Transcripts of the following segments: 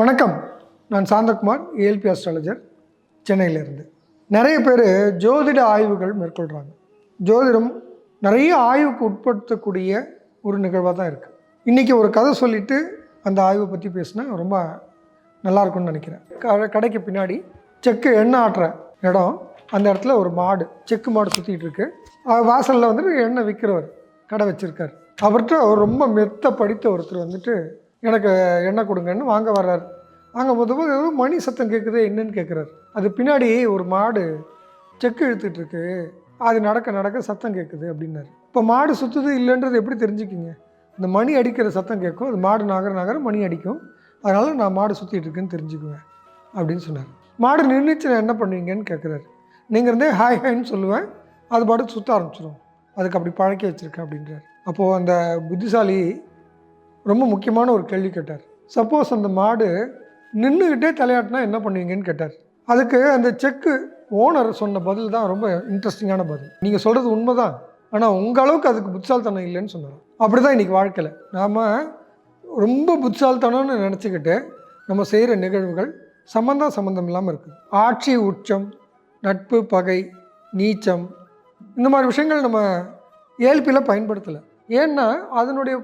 வணக்கம். நான் Santhakumar ALP astrologer சென்னையிலேருந்து. நிறைய பேர் ஜோதிட ஆய்வுகள் மேற்கொள்கிறாங்க ஜோதிடம் நிறைய ஆய்வுக்கு உட்படுத்தக்கூடிய ஒரு நிகழ்வாக தான் இருக்குது இன்றைக்கி ஒரு கதை சொல்லிவிட்டு அந்த ஆய்வை பற்றி பேசினா ரொம்ப நல்லாயிருக்கும்னு நினைக்கிறேன். க கடைக்கு பின்னாடி செக்கு எண்ணெய் ஆட்டுற இடம். அந்த இடத்துல ஒரு மாடு செக்கு மாடு சுற்றிட்டு இருக்கு. வாசலில் வந்துட்டு எண்ணெய் விற்கிறவர் கடை வச்சுருக்கார். அவர்கிட்ட அவர் ரொம்ப மெத்த படித்த ஒருத்தர் வந்துட்டு எனக்கு எண்ணெய் கொடுங்கன்னு வாங்க வர்றாரு. அங்கே போது ஏதோ மணி சத்தம் கேட்குது என்னன்னு கேட்குறாரு அது பின்னாடி ஒரு மாடு செக்கு இழுத்துட்ருக்கு அது நடக்க நடக்க சத்தம் கேட்குது அப்படின்னாரு. இப்போ மாடு சுற்றுது இல்லைன்றது எப்படி தெரிஞ்சுக்கிங்க? இந்த மணி அடிக்கிற சத்தம் கேட்கும். அது மாடு நகர நகர மணி அடிக்கும். அதனால் நான் மாடு சுற்றிட்டு இருக்கேன்னு தெரிஞ்சுக்குவேன் அப்படின்னு சொன்னார். மாடு நின்றுச்சு நான் என்ன பண்ணுவீங்கன்னு கேட்குறாரு நீங்கள் இருந்தே ஹாய் ஹாய்ன்னு சொல்லுவேன். அது பாட்டு சுற்ற ஆரம்பிச்சிடும் அதுக்கு அப்படி பழக்கி வச்சுருக்கேன் அப்படின்றார். அப்போது அந்த புத்திசாலி ரொம்ப முக்கியமான ஒரு கேள்வி கேட்டார். சப்போஸ் அந்த மாடு நின்றுக்கிட்டே தலையாட்டினா என்ன பண்ணுவீங்கன்னு கேட்டார். அதுக்கு அந்த செக்கு ஓனர் சொன்ன பதில் தான் ரொம்ப இன்ட்ரெஸ்டிங்கான பதில். நீங்கள் சொல்கிறது உண்மைதான். ஆனால் உங்கள் அளவுக்கு அதுக்கு புத்திசாலித்தனம் இல்லைன்னு சொன்னார். அப்படி தான் இன்றைக்கி வாழ்க்கையில். நாம் ரொம்ப புத்திசாலித்தனம்னு நினச்சிக்கிட்டு நம்ம செய்கிற நிகழ்வுகள் சம்மந்தம் சம்மந்தம் இல்லாமல் இருக்குது ஆட்சி உச்சம் நட்பு பகை நீச்சம் இந்த மாதிரி விஷயங்கள் நம்ம ஏழ்பியில் பயன்படுத்தலை. ஏன்னா அதனுடைய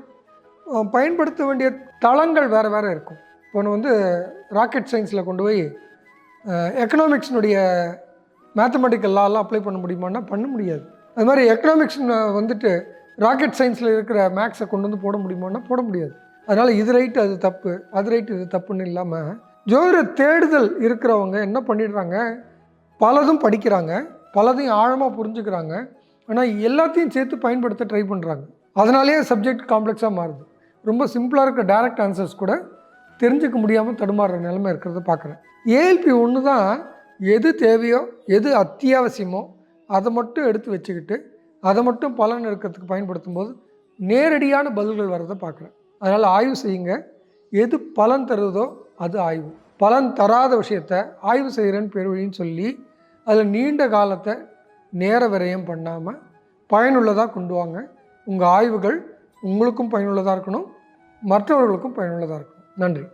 பயன்படுத்த வேண்டிய தளங்கள் வேறு வேறு இருக்கும். ஒன்று வந்து ராக்கெட் சயின்ஸில் கொண்டு போய் எக்கனாமிக்ஸினுடைய மேத்தமெட்டிக்கல் லாலாம் அப்ளை பண்ண முடியுமான்னா பண்ண முடியாது. அது மாதிரி எக்கனாமிக்ஸ் வந்துட்டு ராக்கெட் சயின்ஸில் இருக்கிற மேக்ஸை கொண்டு வந்து போட முடியுமான்னா போட முடியாது. அதனால் இது ரைட்டு அது தப்பு அது ரைட்டு இது தப்புன்னு இல்லாமல் ஜோதிட தேடுதல் இருக்கிறவங்க என்ன பண்ணிடுறாங்க? பலதும் படிக்கிறாங்க பலதையும் ஆழமாக புரிஞ்சுக்கிறாங்க. ஆனால் எல்லாத்தையும் சேர்த்து பயன்படுத்த ட்ரை பண்ணுறாங்க அதனாலேயே சப்ஜெக்ட் காம்ப்ளெக்ஸாக மாறுது. ரொம்ப சிம்பிளாக இருக்க டைரக்ட் ஆன்சர்ஸ் கூட தெரிஞ்சுக்க முடியாமல் தடுமாறுற நிலைமை இருக்கிறத பார்க்குறேன். ஏஎல்பி ஒன்று தான் எது தேவையோ எது அத்தியாவசியமோ அதை மட்டும் எடுத்து வச்சுக்கிட்டு அதை மட்டும் பலன் எடுக்கிறதுக்கு பயன்படுத்தும் போது நேரடியான பதில்கள் வர்றதை பார்க்குறேன். அதனால் ஆய்வு செய்யுங்க. எது பலன் தருதோ அது ஆய்வு. பலன் தராத விஷயத்த ஆய்வு செய்கிறேன்னு பெருவழின்னு சொல்லி அதில் நீண்ட காலத்தை நேர விரயம் பண்ணாமல் பயனுள்ளதாக கொண்டு வாங்க. உங்கள் ஆய்வுகள் உங்களுக்கும் பயனுள்ளதாக இருக்கணும் மற்றவர்களுக்கும் பயனுள்ளதாக இருக்கணும். நன்றி.